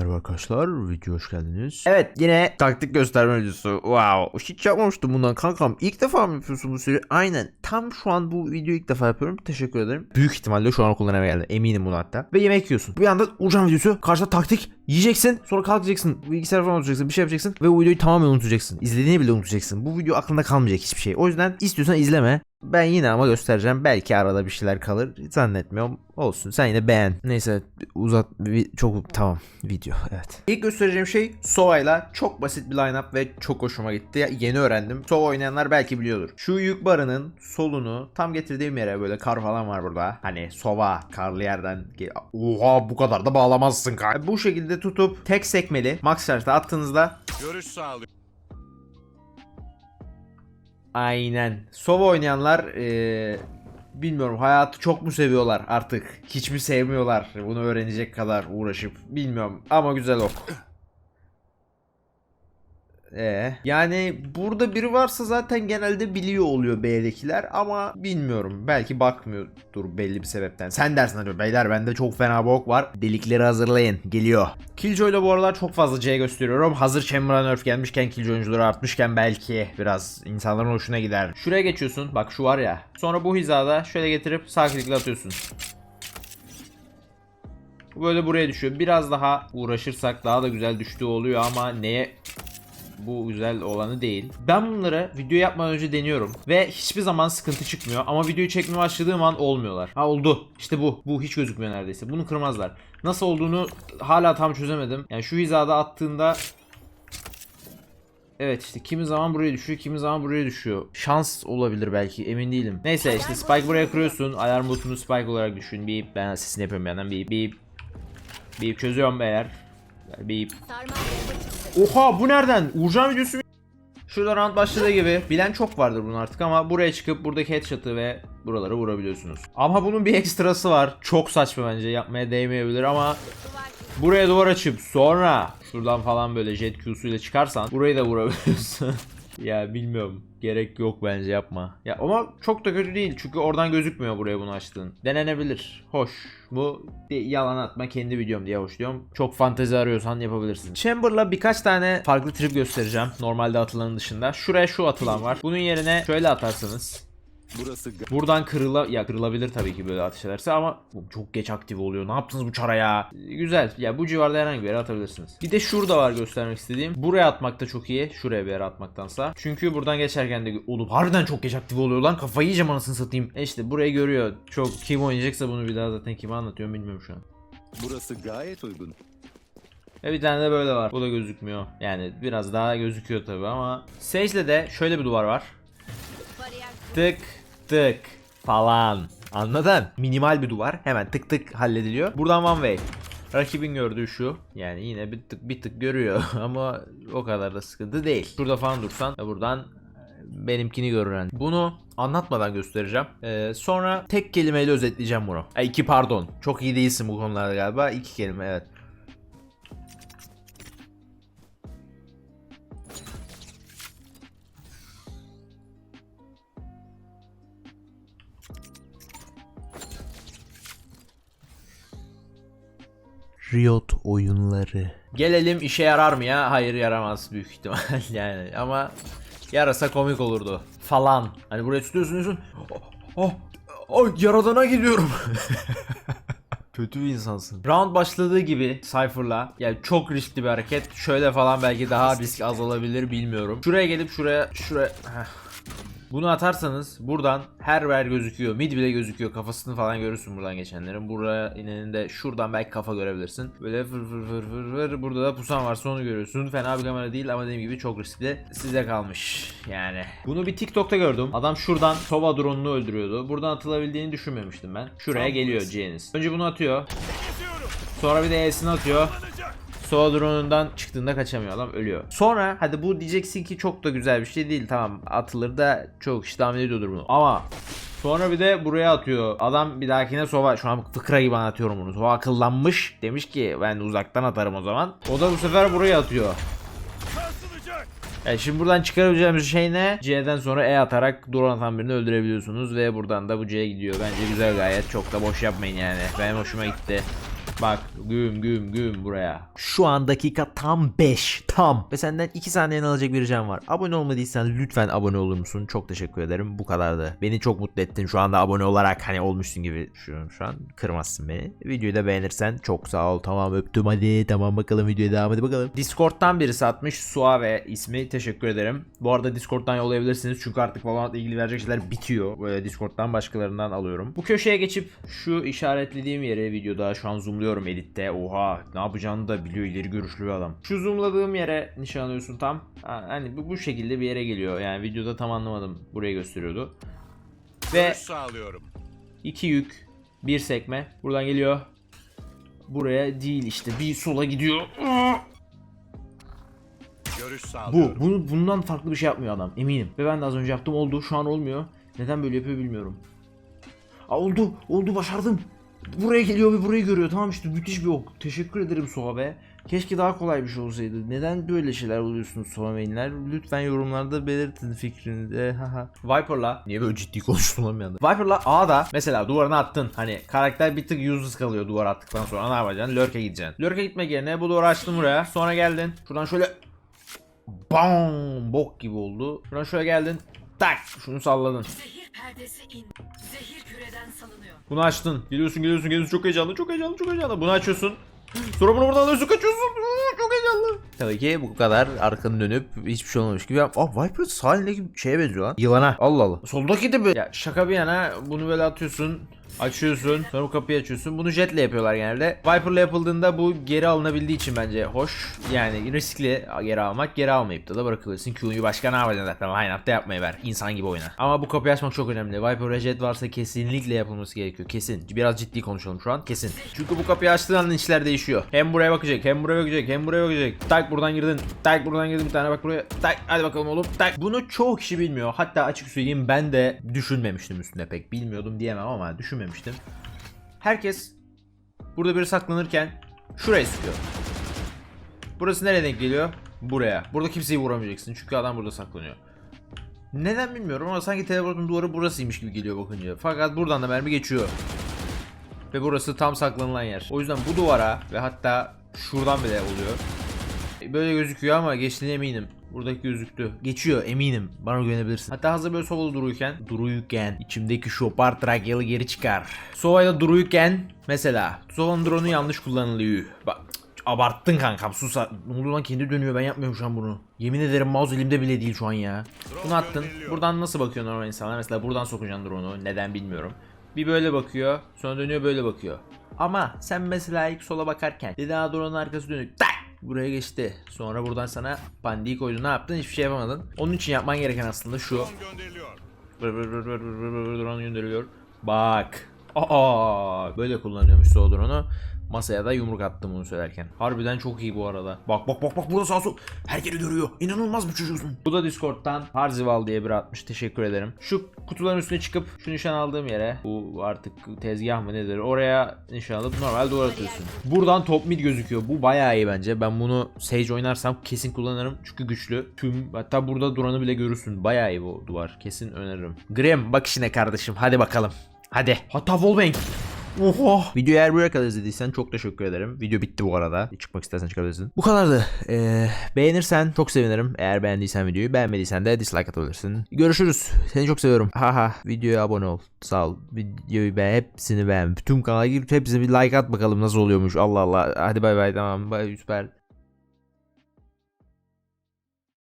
Merhaba arkadaşlar, video hoş geldiniz. Evet, yine taktik gösterme videosu. Wow, hiç yapmamıştım bundan kankam. İlk defa mı yapıyorsun bu seri? Aynen, tam şu an bu videoyu ilk defa yapıyorum. Teşekkür ederim. Büyük ihtimalle şu an okuldan eve. Eminim bunu hatta. Ve yemek yiyorsun. Bir anda Uğurcan videosu, karşıda taktik. Yiyeceksin, sonra kalkacaksın. Bilgisayar falan unutacaksın, bir şey yapacaksın. Ve bu videoyu tamamen unutacaksın. İzlediğini bile unutacaksın. Bu video aklında kalmayacak hiçbir şey. O yüzden istiyorsan izleme. Ben yine ama göstereceğim. Belki arada bir şeyler kalır. Zannetmiyorum. Olsun. Sen yine beğen. Neyse uzat. Çok tamam. Video. Evet. İlk göstereceğim şey Sova'yla çok basit bir lineup ve çok hoşuma gitti. Yeni öğrendim. Sova oynayanlar belki biliyordur. Şu yük barının solunu tam getirdiğim yere böyle kar falan var burada. Hani Sova karlı yerden. Oha bu kadar da bağlamazsın kar. Bu şekilde tutup tek sekmeli max attığınızda Görüş sağlıyor. Aynen. Sova oynayanlar eee, bilmiyorum hayatı çok mu seviyorlar artık? Hiç mi sevmiyorlar? Bunu öğrenecek kadar uğraşıp bilmiyorum ama güzel ok. Ee, yani burada biri varsa zaten genelde biliyor oluyor B'dekiler ama bilmiyorum. Belki bakmıyordur belli bir sebepten. Sen dersin hadi beyler bende çok fena bok var. Delikleri hazırlayın. Geliyor. Killjoy'la bu aralar çok fazla C gösteriyorum. Hazır Chamberlain nerf gelmişken Killjoy oyuncuları artmışken belki biraz insanların hoşuna gider. Şuraya geçiyorsun. Bak şu var ya. Sonra bu hizada şöyle getirip sağ atıyorsun. Böyle buraya düşüyor. Biraz daha uğraşırsak daha da güzel düştüğü oluyor ama neye bu güzel olanı değil. Ben bunları video yapmadan önce deniyorum ve hiçbir zaman sıkıntı çıkmıyor ama videoyu çekmeye başladığım an olmuyorlar. Ha oldu. İşte bu. Bu hiç gözükmüyor neredeyse. Bunu kırmazlar. Nasıl olduğunu hala tam çözemedim. Yani şu hizada attığında Evet işte kimi zaman buraya düşüyor, kimi zaman buraya düşüyor. Şans olabilir belki, emin değilim. Neyse işte Spike buraya kırıyorsun. Alarm botunu Spike olarak düşün. Beep ben sesini yapıyorum bir yandan. Beep beep. Beep çözüyorum beyler. Beep. Oha bu nereden? Uğurcan videosu mu? Şurada round başladığı gibi bilen çok vardır bunun artık ama buraya çıkıp buradaki headshot'ı ve buraları vurabiliyorsunuz. Ama bunun bir ekstrası var. Çok saçma bence yapmaya değmeyebilir ama buraya duvar açıp sonra şuradan falan böyle jet Q'suyla çıkarsan burayı da vurabiliyorsun. ya bilmiyorum. Gerek yok bence yapma. Ya ama çok da kötü değil çünkü oradan gözükmüyor buraya bunu açtığın. Denenebilir. Hoş. Bu yalan atma kendi videom diye hoş diyorum. Çok fantezi arıyorsan yapabilirsin. Chamber'la birkaç tane farklı trip göstereceğim. Normalde atılanın dışında. Şuraya şu atılan var. Bunun yerine şöyle atarsanız Burası Buradan kırıla ya kırılabilir tabii ki böyle ateş ederse ama bu çok geç aktif oluyor. Ne yaptınız bu çara ya? Güzel. Ya bu civarda herhangi bir yere atabilirsiniz. Bir de şurada var göstermek istediğim. Buraya atmak da çok iyi. Şuraya bir yere atmaktansa. Çünkü buradan geçerken de olup harbiden çok geç aktif oluyor lan. Kafayı yiyeceğim anasını satayım. E işte burayı görüyor. Çok kim oynayacaksa bunu bir daha zaten kime anlatıyorum bilmiyorum şu an. burası gayet uygun. Ve bir tane de böyle var. Bu da gözükmüyor. Yani biraz daha gözüküyor tabii ama. Sage'de de şöyle bir duvar var. Tık tık falan. Anladın? Minimal bir duvar. Hemen tık tık hallediliyor. Buradan one way. Rakibin gördüğü şu. Yani yine bir tık bir tık görüyor ama o kadar da sıkıntı değil. Şurada falan dursan ve buradan e, benimkini görüren. Bunu anlatmadan göstereceğim. Ee, sonra tek kelimeyle özetleyeceğim bunu. E, iki pardon. Çok iyi değilsin bu konularda galiba. İki kelime evet. Riot oyunları. Gelelim işe yarar mı ya? Hayır yaramaz büyük ihtimal yani ama yarasa komik olurdu falan. Hani buraya tutuyorsun diyorsun. Oh, oh, oh, yaradana gidiyorum. Kötü bir insansın. Round başladığı gibi Cypher'la yani çok riskli bir hareket. Şöyle falan belki daha risk azalabilir bilmiyorum. Şuraya gelip şuraya şuraya Heh. Bunu atarsanız buradan her yer gözüküyor. Mid bile gözüküyor. Kafasını falan görürsün buradan geçenlerin. Buraya inenin de şuradan belki kafa görebilirsin. Böyle fır fır fır fır fır. Burada da pusan varsa onu görüyorsun. Fena bir kamera değil ama dediğim gibi çok riskli. Size kalmış yani. Bunu bir TikTok'ta gördüm. Adam şuradan Sova drone'unu öldürüyordu. Buradan atılabildiğini düşünmemiştim ben. Şuraya geliyor Janice. Önce bunu atıyor. Sonra bir de E'sini atıyor. Sova drone'undan çıktığında kaçamıyor adam ölüyor. Sonra hadi bu diyeceksin ki çok da güzel bir şey değil tamam atılır da çok kişi tahmin ediyordur bunu. Ama sonra bir de buraya atıyor. Adam bir dahakine Sova şu an fıkra gibi anlatıyorum bunu. Sova akıllanmış demiş ki ben uzaktan atarım o zaman. O da bu sefer buraya atıyor. Yani şimdi buradan çıkarabileceğimiz şey ne? C'den sonra E atarak drone atan birini öldürebiliyorsunuz ve buradan da bu C'ye gidiyor. Bence güzel gayet. Çok da boş yapmayın yani. Benim hoşuma gitti. Bak güm güm güm buraya. Şu an dakika tam 5. Tam. Ve senden 2 saniyeni alacak bir ricam var. Abone olmadıysan lütfen abone olur musun? Çok teşekkür ederim. Bu kadardı. Beni çok mutlu ettin. Şu anda abone olarak hani olmuşsun gibi düşünüyorum şu an. Kırmazsın beni. Videoyu da beğenirsen çok sağ ol. Tamam öptüm hadi. Tamam bakalım videoya devam hadi bakalım. Discord'dan birisi atmış. Suave ismi. Teşekkür ederim. Bu arada Discord'dan yollayabilirsiniz. Çünkü artık Valorant'la ilgili verecek şeyler bitiyor. Böyle Discord'dan başkalarından alıyorum. Bu köşeye geçip şu işaretlediğim yere videoda şu an zoomluyorum editte. Oha ne yapacağını da biliyor ileri görüşlü bir adam. Şu zoomladığım yere nişan alıyorsun tam. Ha, Hani bu, bu şekilde bir yere geliyor. Yani videoda tam anlamadım. Buraya gösteriyordu. Ve Görüş sağlıyorum. iki yük, bir sekme. Buradan geliyor. Buraya değil işte. Bir sola gidiyor. Görüş Bu, bunu, bundan farklı bir şey yapmıyor adam eminim. Ve ben de az önce yaptım oldu şu an olmuyor. Neden böyle yapıyor bilmiyorum. Aa, oldu oldu başardım. Buraya geliyor ve burayı görüyor tamam işte müthiş bir ok. Teşekkür ederim Soha be. Keşke daha kolay bir şey olsaydı. Neden böyle şeyler buluyorsunuz Soha mainler? Lütfen yorumlarda belirtin fikrinizi. Viper'la niye böyle ciddi konuştum lan bir anda? Viper'la A'da mesela duvarına attın. Hani karakter bir tık useless kalıyor duvar attıktan sonra ne yapacaksın? Lurk'e gideceksin. Lurk'e gitmek yerine bu duvarı açtın buraya. Sonra geldin. Şuradan şöyle Bam! Bok gibi oldu. Şuradan şöyle geldin. Tak! Şunu salladın. Perdesi in. Zehir küreden salınıyor. Bunu açtın. Geliyorsun geliyorsun geliyorsun. Çok heyecanlı çok heyecanlı çok heyecanlı. Bunu açıyorsun. Sonra bunu buradan alıyorsun kaçıyorsun. Çok heyecanlı. Tabii ki bu kadar arkanı dönüp hiçbir şey olmamış gibi. Aa Viper sağ elindeki şeye benziyor lan. Yılana. Allah Allah. Soldaki de böyle. Ya şaka bir yana bunu böyle atıyorsun. Açıyorsun. Sonra bu kapıyı açıyorsun. Bunu jetle yapıyorlar genelde. Viper'la yapıldığında bu geri alınabildiği için bence hoş. Yani riskli geri almak. Geri almayıp da da bırakılırsın. Q'yu başka ne yapacaksın zaten? Line-up'ta yapmayı ver. İnsan gibi oyna. Ama bu kapıyı açmak çok önemli. Viper'la jet varsa kesinlikle yapılması gerekiyor. Kesin. Biraz ciddi konuşalım şu an. Kesin. Çünkü bu kapıyı açtığın anda işler değişiyor. Hem buraya bakacak, hem buraya bakacak, hem buraya bakacak. Tak buradan girdin. Tak buradan girdin bir tane bak buraya. Tak hadi bakalım oğlum. Tak. Bunu çoğu kişi bilmiyor. Hatta açık söyleyeyim ben de düşünmemiştim üstünde pek. Bilmiyordum diyemem ama düşünmemiştim. Herkes burada biri saklanırken şuraya sıkıyor. Burası nereye denk geliyor? Buraya. Burada kimseyi vuramayacaksın çünkü adam burada saklanıyor. Neden bilmiyorum ama sanki teleportun duvarı burasıymış gibi geliyor bakınca. Fakat buradan da mermi geçiyor. Ve burası tam saklanılan yer. O yüzden bu duvara ve hatta şuradan bile oluyor. Böyle gözüküyor ama geçtiğine eminim. Buradaki gözüktü. Geçiyor eminim. Bana güvenebilirsin. Hatta hazır böyle sovalı duruyken. Duruyken. içimdeki şopar Trakyalı geri çıkar. Sovayla duruyken. Mesela. Sovanın drone'u yanlış kullanılıyor. Bak. Abarttın kankam sus. Ne oluyor lan kendi dönüyor ben yapmıyorum şu an bunu. Yemin ederim mouse elimde bile değil şu an ya. Bunu attın. Buradan nasıl bakıyor normal insanlar? Mesela buradan sokacaksın drone'u. Neden bilmiyorum. Bir böyle bakıyor. Sonra dönüyor böyle bakıyor. Ama sen mesela ilk sola bakarken bir daha drone'un arkası dönük. Tak! Buraya geçti. Sonra buradan sana pandiği koydu. Ne yaptın? Hiçbir şey yapamadın. Onun için yapman gereken aslında şu. Drone gönderiliyor. Bak. Aa, böyle kullanıyormuş o drone'u. Masaya da yumruk attım bunu söylerken. Harbiden çok iyi bu arada. Bak bak bak bak burada sağ sol. Her yeri görüyor. İnanılmaz bir çocuksun. Bu da Discord'dan Harzival diye biri atmış. Teşekkür ederim. Şu kutuların üstüne çıkıp şu nişan aldığım yere. Bu artık tezgah mı nedir? Oraya nişan alıp normal duvar atıyorsun. Buradan top mid gözüküyor. Bu bayağı iyi bence. Ben bunu Sage oynarsam kesin kullanırım. Çünkü güçlü. Tüm hatta burada duranı bile görürsün. Bayağı iyi bu duvar. Kesin öneririm. Grim bak işine kardeşim. Hadi bakalım. Hadi. Hatta Wallbang. Oha. Videoyu eğer buraya kadar izlediysen çok teşekkür ederim. Video bitti bu arada. Çıkmak istersen çıkabilirsin. Bu kadardı. Ee, beğenirsen çok sevinirim. Eğer beğendiysen videoyu beğenmediysen de dislike atabilirsin. Görüşürüz. Seni çok seviyorum. Haha. Videoya abone ol. Sağ ol. Videoyu beğen. Hepsini beğen. Bütün kanala girip hepsine bir like at bakalım nasıl oluyormuş. Allah Allah. Hadi bay bay tamam. Bay süper.